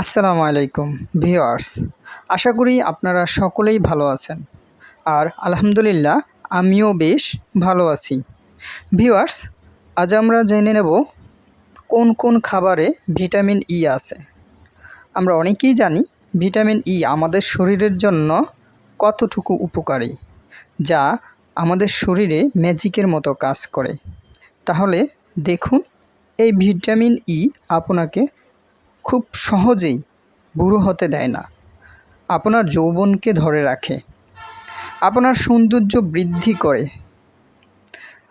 আসসালামু আলাইকুম ভিওয়ার্স আশা করি আপনারা সকলেই ভালো আছেন। আর আলহামদুলিল্লাহ, আমিও বেশ ভালো আছি। ভিওয়ার্স আজ আমরা জেনে নেব কোন কোন খাবারে ভিটামিন ই আছে। আমরা অনেকেই জানি ভিটামিন ই আমাদের শরীরের জন্য কতটুকু উপকারী, যা আমাদের শরীরে ম্যাজিকের মতো কাজ করে। তাহলে দেখুন, এই ভিটামিন ই আপনাকে খুব সহজেই বুড়ো হতে দেয় না। আপনার যৌবনকে ধরে রাখে। আপনার সৌন্দর্য বৃদ্ধি করে।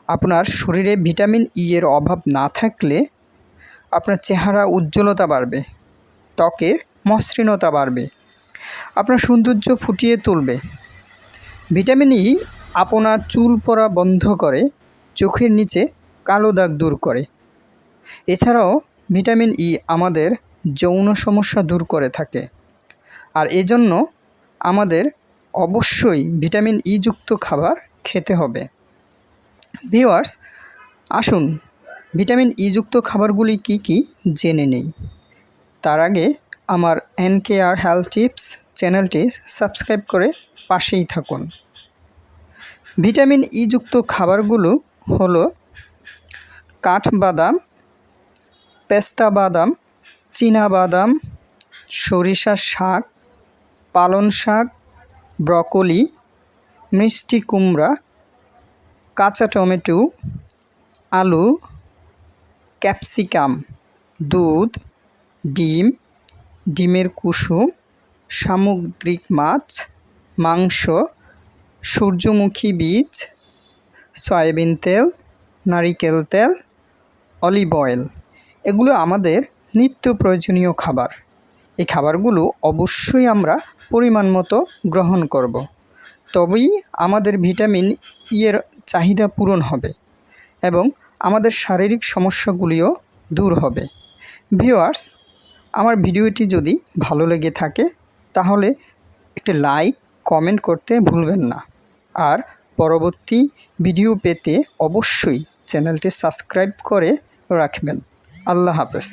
আপনার শরীরে ভিটামিন ই এর অভাব না থাকলে আপনার চেহারা উজ্জ্বলতা বাড়বে ত্বকের মসৃণতা বাড়বে, আপনার সৌন্দর্য ফুটিয়ে তুলবে। ভিটামিন ই আপনার চুল পড়া বন্ধ করে, চোখের নিচে কালো দাগ দূর করে। এছাড়াও ভিটামিন ই আমাদের যৌন সমস্যা দূর করে থাকে। আর এজন্য আমাদের অবশ্যই ভিটামিন ই যুক্ত খাবার খেতে হবে। ভিওয়ার্স আসুন ভিটামিন ই যুক্ত খাবারগুলি কি কি জেনে নেই। তার আগে আমার N K R health tips চ্যানেলটি সাবস্ক্রাইব করে পাশেই থাকুন। ভিটামিন ই যুক্ত খাবারগুলো হলো কাঠবাদাম, পেস্তা বাদাম বাদাম সরিষা শাক পালন শাক, ব্রকলি, মিষ্টি কুমড়া, কাঁচা টমেটো, আলু, ক্যাপসিকাম, দুধ, ডিম, ডিমের কুসুম, সামুদ্রিক মাছ, মাংস, সূর্যমুখী বীজ, সয়াবিন তেল, নারিকেল তেল, অলিভ অয়েল। এগুলো আমাদের নিত্য প্রয়োজনীয় খাবার। এই খাবারগুলো অবশ্যই আমরা পরিমাণ মতো গ্রহণ করব। তবেই আমাদের ভিটামিন ই এর চাহিদা পূরণ হবে এবং আমাদের শারীরিক সমস্যাগুলিও দূর হবে। ভিওয়ার্স আমার ভিডিওটি যদি ভালো লেগে থাকে, তাহলে একটি লাইক, কমেন্ট করতে ভুলবেন না। আর পরবর্তী ভিডিও পেতে অবশ্যই চ্যানেলটি সাবস্ক্রাইব করে রাখবেন। আল্লাহ হাফেজ।